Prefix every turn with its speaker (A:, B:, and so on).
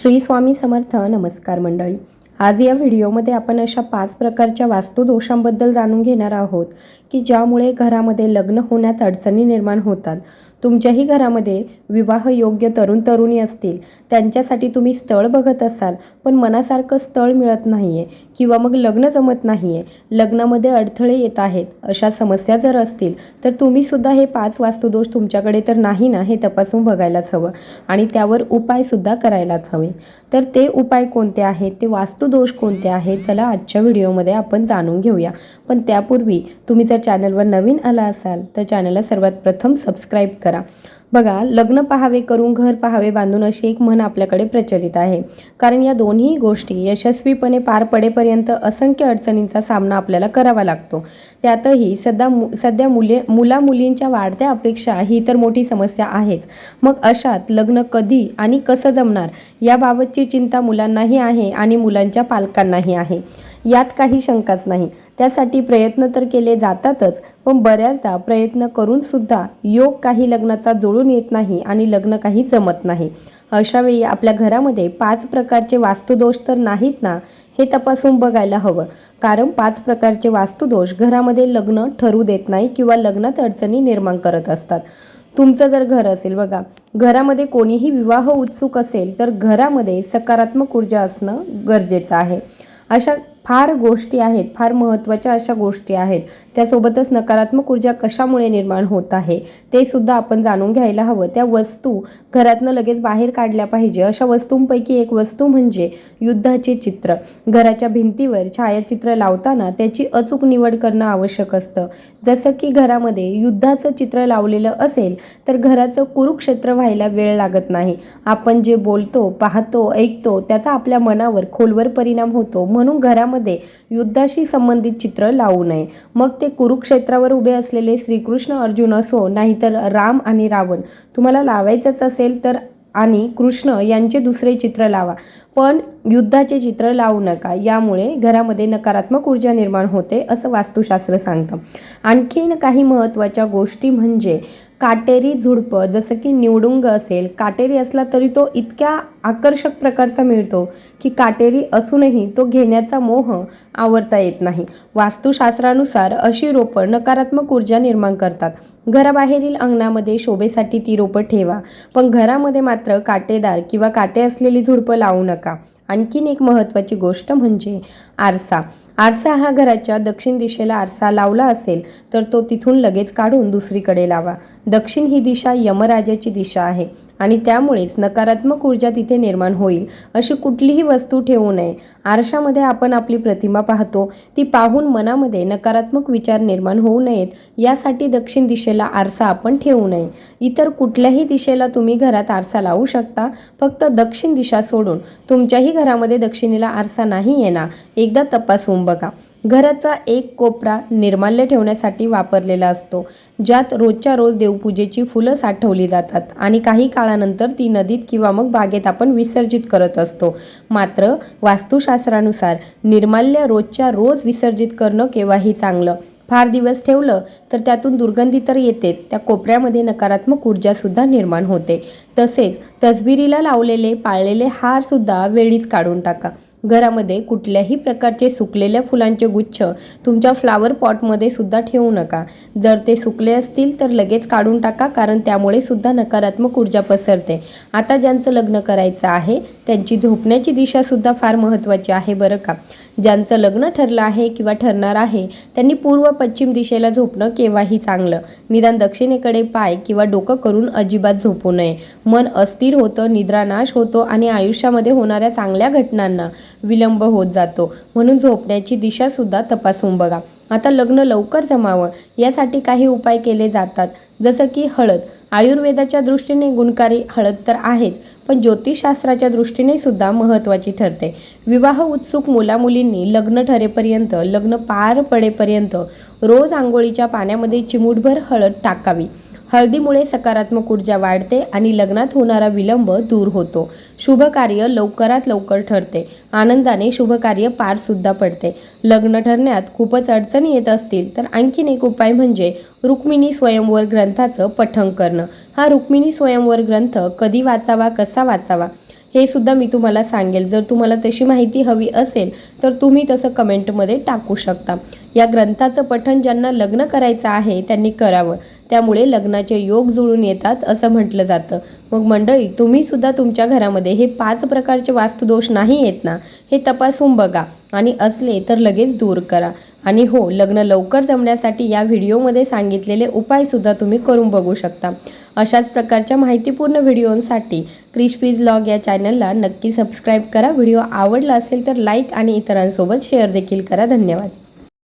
A: श्री स्वामी समर्थ नमस्कार मंडळी. आज या व्हिडिओमध्ये आपण अशा पाच प्रकारच्या वास्तुदोषांबद्दल जाणून घेणार आहोत की ज्यामुळे घरामध्ये लग्न होण्यात अडचणी निर्माण होतात. तुमच्याही घरामध्ये विवाह योग्य तरुण तरुणी असतील त्यांच्यासाठी तुम्ही स्थळ बघत असाल पण मनासारखं स्थळ मिळत नाही आहे किंवा मग लग्न जमत नाही आहे लग्नामध्ये अडथळे येत आहेत अशा समस्या जर असतील तर तुम्हीसुद्धा हे पाच वास्तुदोष तुमच्याकडे तर नाही ना हे तपासून बघायलाच हवं. आणि त्यावर उपायसुद्धा करायलाच हवे. तर ते उपाय कोणते आहेत? ते वास्तुदोष कोणते आहेत? चला आजच्या व्हिडिओमध्ये आपण जाणून घेऊया. पण त्यापूर्वी तुम्ही जर चॅनलवर नवीन आला असाल तर चॅनलला सर्वात प्रथम सबस्क्राईब करा. बघा लग्न पहावे करून घर पहावे बांधून अशी एक म्हण आपल्याकडे प्रचलित आहे. कारण या दोन्ही गोष्टी यशस्वीपणे पार पडेपर्यंत असंख्य अडचणींचा सामना आपल्याला करावा लागतो. त्यातही सध्या मु सध्या मुले मुला मुलींच्या वाढत्या अपेक्षा ही तर मोठी समस्या आहेच. मग अशात लग्न कधी आणि कसं जमणार याबाबतची चिंता मुलांनाही आहे आणि मुलांच्या पालकांनाही आहे. यात काही शंकाच नाही. त्यासाठी प्रयत्न तर केले जातातच पण बऱ्याचदा प्रयत्न करून सुद्धा योग काही लग्नाचा जुळून येत नाही आणि लग्न काही जमत नाही. अशावेळी आपल्या घरामध्ये पाच प्रकारचे वास्तुदोष तर नाहीत ना हे तपासून बघायला हवं. कारण पाच प्रकारचे वास्तुदोष घरामध्ये लग्न ठरू देत नाही किंवा लग्नात अडचणी निर्माण करत असतात. तुमचं जर घर असेल बघा घरामध्ये कोणीही विवाह उत्सुक असेल तर घरामध्ये सकारात्मक ऊर्जा असणं गरजेचं आहे. अशा फार गोष्टी आहेत फार महत्त्वाच्या अशा गोष्टी आहेत. त्यासोबतच नकारात्मक ऊर्जा कशामुळे निर्माण होत आहे ते सुद्धा आपण जाणून घ्यायला हवं. त्या वस्तू घरातनं लगेच बाहेर काढल्या पाहिजे. अशा वस्तूंपैकी एक वस्तू म्हणजे युद्धाचे चित्र. घराच्या भिंतीवर छायाचित्र लावताना त्याची अचूक निवड करणं आवश्यक असतं. जसं की घरामध्ये युद्धाचं चित्र लावलेलं असेल तर घराचं कुरुक्षेत्र व्हायला वेळ लागत नाही. आपण जे बोलतो पाहतो ऐकतो त्याचा आपल्या मनावर खोलवर परिणाम होतो. म्हणून घरा घरामध्ये युद्धाशी संबंधित चित्र लावू नये. मग ते कुरुक्षेत्रावर उभे असलेले श्रीकृष्ण अर्जुन असो नाहीतर राम आणि रावण. तुम्हाला लावायचंच असेल तर आणि कृष्ण यांचे दुसरे चित्र लावा. पण युद्धाचे चित्र लावू नका. यामुळे घरामध्ये नकारात्मक ऊर्जा निर्माण होते असं वास्तुशास्त्र सांगतं. आणखीन काही महत्त्वाच्या गोष्टी म्हणजे काटेरी झुडपं जसं की निवडुंग असेल काटेरी असला तरी तो इतक्या आकर्षक प्रकारचा मिळतो की काटेरी असूनही तो घेण्याचा मोह आवरता येत नाही. वास्तुशास्त्रानुसार अशी रोपं नकारात्मक ऊर्जा निर्माण करतात. घराबाहेरील अंगणामध्ये शोभेसाठी ती रोपं ठेवा पण घरामध्ये मात्र काटेदार किंवा काटे असलेली झुडपं लावू नका. आणखीन एक महत्त्वाची गोष्ट म्हणजे आरसा. आरसा हा घराच्या दक्षिण दिशेला आरसा लावला असेल तर तो तिथून लगेच काढून दुसरीकडे लावा. दक्षिण ही दिशा यमराजाची दिशा आहे. आणि त्यामुळेच नकारात्मक ऊर्जा तिथे निर्माण होईल अशी कुठलीही वस्तू ठेवू नये. आरशामध्ये आपण आपली प्रतिमा पाहतो ती पाहून मनामध्ये नकारात्मक विचार निर्माण होऊ नयेत यासाठी दक्षिण दिशेला आरसा आपण ठेवू नये. इतर कुठल्याही दिशेला तुम्ही घरात आरसा लावू शकता फक्त दक्षिण दिशा सोडून. तुमच्याही घरामध्ये दक्षिणेला आरसा नाही येणार. एकदा तपासून बघा. घराचा एक कोपरा निर्माल्य ठेवण्यासाठी वापरलेला असतो ज्यात रोजच्या रोज देवपूजेची फुलं साठवली जातात आणि काही काळानंतर ती नदीत किंवा मग बागेत आपण विसर्जित करत असतो. मात्र वास्तुशास्त्रानुसार निर्माल्य रोजच्या रोज विसर्जित करणं केव्हाही चांगलं? फार दिवस ठेवलं तर त्यातून दुर्गंधी तर येतेच त्या कोपऱ्यामध्ये नकारात्मक ऊर्जासुद्धा निर्माण होते. तसेच तसबिरीला लावलेले पाळलेले हारसुद्धा वेळीच काढून टाका. घरामध्ये कुठल्याही प्रकारचे सुकलेल्या फुलांचे गुच्छ तुमच्या फ्लावर पॉटमध्ये सुद्धा ठेवू नका. जर ते सुकले असतील तर लगेच काढून टाका कारण त्यामुळे सुद्धा नकारात्मक ऊर्जा पसरते. आता ज्यांचं लग्न करायचं आहे त्यांची झोपण्याची दिशासुद्धा फार महत्त्वाची आहे बरं का? ज्यांचं लग्न ठरलं आहे किंवा ठरणार आहे त्यांनी पूर्व पश्चिम दिशेला झोपणं केव्हाही चांगलं? निदान दक्षिणेकडे पाय किंवा डोकं करून अजिबात झोपू नये. मन अस्थिर होतं निद्रानाश होतो आणि आयुष्यामध्ये होणाऱ्या चांगल्या घटनांना विलंब होत जातो. म्हणून झोपण्याची दिशासुद्धा तपासून बघा. आता लग्न लवकर जमावं यासाठी काही उपाय केले जातात. जसं की हळद. आयुर्वेदाच्या दृष्टीने गुणकारी हळद तर आहेच पण ज्योतिषशास्त्राच्या दृष्टीने सुद्धा महत्त्वाची ठरते. विवाह उत्सुक मुलामुलींनी लग्न ठरेपर्यंत लग्न पार पडेपर्यंत रोज आंघोळीच्या पाण्यामध्ये चिमूटभर हळद टाकावी. हळदीमुळे सकारात्मक ऊर्जा वाढते आणि लग्नात होणारा विलंब दूर होतो. शुभ कार्य लवकरात लवकर ठरते. आनंदाने शुभ कार्य पारसुद्धा पडते. लग्न ठरण्यात खूपच अडचणी येत असतील तर आणखीन एक उपाय म्हणजे रुक्मिणी स्वयंवर ग्रंथाचं पठण करणं. हा रुक्मिणी स्वयंवर ग्रंथ कधी वाचावा कसा वाचावा हे सुद्धा मी तुम्हाला सांगेल. जर तुम्हाला तशी माहिती हवी असेल तर तुम्ही तसं कमेंटमध्ये टाकू शकता. या ग्रंथाचं पठण ज्यांना लग्न करायचं आहे त्यांनी करावं. त्यामुळे लग्नाचे योग जुळून येतात असं म्हटलं जातं. मग मंडळी तुम्ही सुद्धा तुमच्या घरामध्ये हे पाच प्रकारचे वास्तुदोष नाही आहेत ना? हे तपासून बघा. आणि असले तर लगेच दूर करा. आणि हो लग्न लवकर जमण्यासाठी या व्हिडिओमध्ये सांगितलेले उपायसुद्धा तुम्ही करून बघू शकता. अशाच प्रकारच्या माहितीपूर्ण व्हिडिओंसाठी क्रिशपीज लॉग या चॅनलला नक्की सबस्क्राईब करा. व्हिडिओ आवडला असेल तर लाईक आणि इतरांसोबत शेअर देखील करा. धन्यवाद.